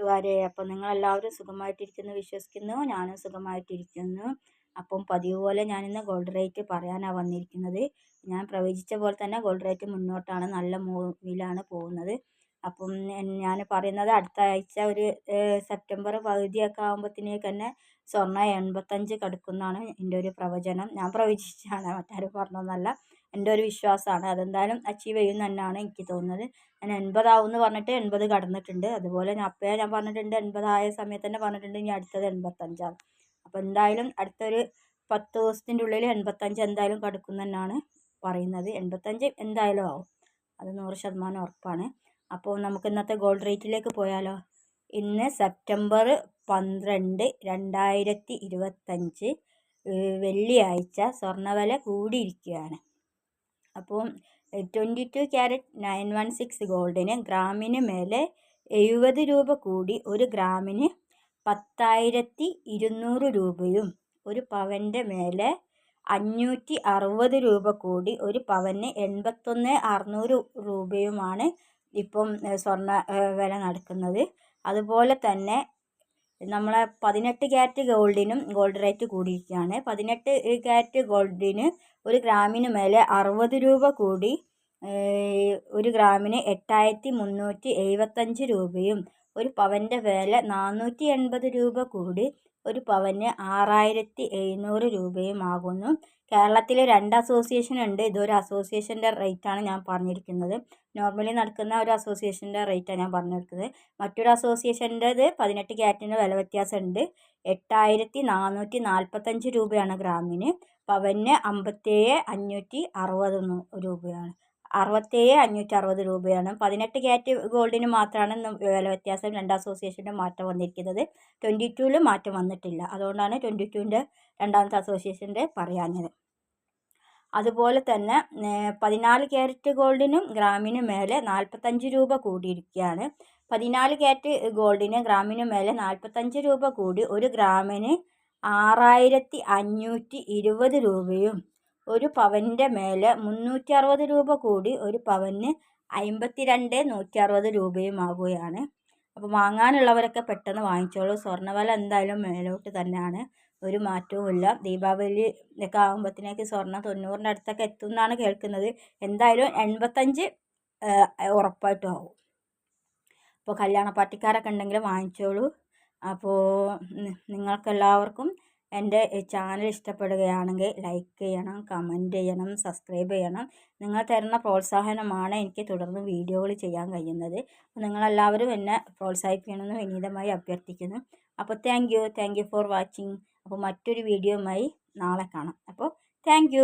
കൂട്ടുകാരെ അപ്പോൾ നിങ്ങളെല്ലാവരും സുഖമായിട്ടിരിക്കുന്നു വിശ്വസിക്കുന്നു. ഞാനും സുഖമായിട്ടിരിക്കുന്നു. അപ്പം പതിവ് പോലെ ഞാനിന്ന് ഗോൾഡ് റേറ്റ് പറയാനാണ് വന്നിരിക്കുന്നത്. ഞാൻ പ്രവചിച്ച പോലെ തന്നെ ഗോൾഡ് റേറ്റ് മുന്നോട്ടാണ് നല്ല മൂവിലാണ് പോകുന്നത്. അപ്പം ഞാൻ പറയുന്നത് അടുത്ത ആഴ്ച ഒരു സെപ്റ്റംബർ പകുതിയൊക്കെ ആകുമ്പോഴത്തേക്ക് തന്നെ സ്വർണം എൺപത്തഞ്ച് കടക്കുമെന്നാണ് എന്റെ ഒരു പ്രവചനം. ഞാൻ പ്രവചിച്ചാണ് മറ്റാരും പറഞ്ഞതൊന്നുമല്ല എന്റെ ഒരു വിശ്വാസമാണ് അതെന്തായാലും അച്ചീവ് ചെയ്യും തന്നെയാണ് എനിക്ക് തോന്നുന്നത്. ഞാൻ എൺപതാവും എന്ന് പറഞ്ഞിട്ട് എൺപത് കടന്നിട്ടുണ്ട്. അതുപോലെ ഞാൻ അപ്പോഴേ ഞാൻ പറഞ്ഞിട്ടുണ്ട് എൺപതായ സമയത്ത് തന്നെ പറഞ്ഞിട്ടുണ്ട് ഇനി അടുത്തത് എൺപത്തഞ്ചാണ് അപ്പോൾ എന്തായാലും അടുത്തൊരു പത്ത് ദിവസത്തിന്റെ ഉള്ളിൽ എൺപത്തഞ്ച് എന്തായാലും കടക്കും തന്നെയാണ് പറയുന്നത്. എൺപത്തഞ്ച് എന്തായാലും ആവും. അത് നൂറ് ശതമാനം ഉറപ്പാണ്. അപ്പോൾ നമുക്ക് ഇന്നത്തെ ഗോൾഡ് റേറ്റിലേക്ക് പോയാലോ? ഇന്ന് സെപ്റ്റംബർ പന്ത്രണ്ട് രണ്ടായിരത്തി ഇരുപത്തഞ്ച് വെള്ളിയാഴ്ച സ്വർണവില കൂടിയിരിക്കുകയാണ്. അപ്പോൾ twenty two carat nine one six ഗോൾഡിന് ഗ്രാമിന് മേലെ എഴുപത് രൂപ കൂടി ഒരു ഗ്രാമിന് പത്തായിരത്തി ഇരുന്നൂറ് രൂപയും ഒരു പവന്റെ മേലെ അഞ്ഞൂറ്റി അറുപത് രൂപ കൂടി ഒരു പവന് എൺപത്തൊന്ന് അറുന്നൂറ് രൂപയുമാണ് ഇപ്പം സ്വർണ വില നടക്കുന്നത്. അതുപോലെ തന്നെ നമ്മളെ പതിനെട്ട് ക്യാരറ്റ് ഗോൾഡിനും ഗോൾഡ് റേറ്റ് കൂടിയിരിക്കുകയാണ്. പതിനെട്ട് ക്യാരറ്റ് ഗോൾഡിന് ഒരു ഗ്രാമിന് മേലെ അറുപത് രൂപ കൂടി ഒരു ഗ്രാമിന് എട്ടായിരത്തി മുന്നൂറ്റി എഴുപത്തഞ്ച് രൂപയും ഒരു പവന്റെ വില നാനൂറ്റി എൺപത് രൂപ കൂടി ഒരു പവന് ആറായിരത്തി എഴുന്നൂറ് രൂപയും ആകുന്നു കേരളത്തിൽ രണ്ട് അസോസിയേഷൻ ഉണ്ട് ഇതൊരു അസോസിയേഷന്റെ റേറ്റാണ് ഞാൻ പറഞ്ഞിരിക്കുന്നത്. നോർമലി നടക്കുന്ന ഒരു അസോസിയേഷന്റെ റേറ്റാണ് ഞാൻ പറഞ്ഞിരിക്കുന്നത്. മറ്റൊരു അസോസിയേഷന്റേത് പതിനെട്ട് ക്യാരറ്റിന് വില വ്യത്യാസമുണ്ട്. എട്ടായിരത്തി നാനൂറ്റി നാൽപ്പത്തഞ്ച് രൂപയാണ് ഗ്രാമിന്. പവന് അമ്പത്തേഴ് അഞ്ഞൂറ്റി അറുപത് രൂപയാണ്. അറുപത്തേഴ് അഞ്ഞൂറ്റി അറുപത് രൂപയാണ്. പതിനെട്ട് ക്യാരറ്റ് ഗോൾഡിന് മാത്രമാണ് വില വ്യത്യാസം. രണ്ട് അസോസിയേഷന്റെ മാറ്റം വന്നിരിക്കുന്നത്. ട്വന്റി ടൂവിൽ മാറ്റം വന്നിട്ടില്ല. അതുകൊണ്ടാണ് ട്വന്റി ടുവിന്റെ രണ്ടാമത്തെ അസോസിയേഷന്റെ പറയാഞ്ഞത്. അതുപോലെ തന്നെ പതിനാല് ക്യാരറ്റ് ഗോൾഡിനും ഗ്രാമിന് മേലെ നാൽപ്പത്തഞ്ച് രൂപ കൂടിയിരിക്കുകയാണ്. പതിനാല് ക്യാരറ്റ് ഗോൾഡിന് ഗ്രാമിന് മേലെ നാൽപ്പത്തഞ്ച് രൂപ കൂടി ഒരു ഗ്രാമിന് ആറായിരത്തി അഞ്ഞൂറ്റി ഇരുപത് രൂപയും ഒരു പവന്റെ മേലെ മുന്നൂറ്റി അറുപത് രൂപ കൂടി ഒരു പവന് അമ്പത്തി രണ്ട് നൂറ്റി അറുപത് രൂപയും ആകുകയാണ് അപ്പോൾ വാങ്ങാനുള്ളവരൊക്കെ പെട്ടെന്ന് വാങ്ങിച്ചോളൂ. സ്വർണവില എന്തായാലും മേലോട്ട് തന്നെയാണ്. ഒരു മാറ്റവും ഇല്ല ദീപാവലി ഒക്കെ ആകുമ്പോഴത്തേക്ക് സ്വർണം തൊണ്ണൂറിന്റെ അടുത്തൊക്കെ എത്തും എന്നാണ് കേൾക്കുന്നത്. എന്തായാലും എൺപത്തഞ്ച് ഉറപ്പായിട്ടും ആവും. അപ്പോൾ കല്യാണ പാർട്ടിക്കാരൊക്കെ ഉണ്ടെങ്കിൽ വാങ്ങിച്ചോളൂ. അപ്പോൾ നിങ്ങൾക്കെല്ലാവർക്കും എന്റെ ചാനൽ ഇഷ്ടപ്പെടുകയാണെങ്കിൽ ലൈക്ക് ചെയ്യണം കമന്റ് ചെയ്യണം സബ്സ്ക്രൈബ് ചെയ്യണം. നിങ്ങൾ തരുന്ന പ്രോത്സാഹനമാണ് എനിക്ക് തുടർന്ന് വീഡിയോകൾ ചെയ്യാൻ കഴിയുന്നത്. നിങ്ങളെല്ലാവരും എന്നെ പ്രോത്സാഹിപ്പിക്കണമെന്ന് വിനീതമായി അഭ്യർത്ഥിക്കുന്നു. അപ്പോൾ thank you thank you for watching അപ്പോൾ മറ്റൊരു വീഡിയോയുമായി നാളെ കാണാം. അപ്പോൾ താങ്ക്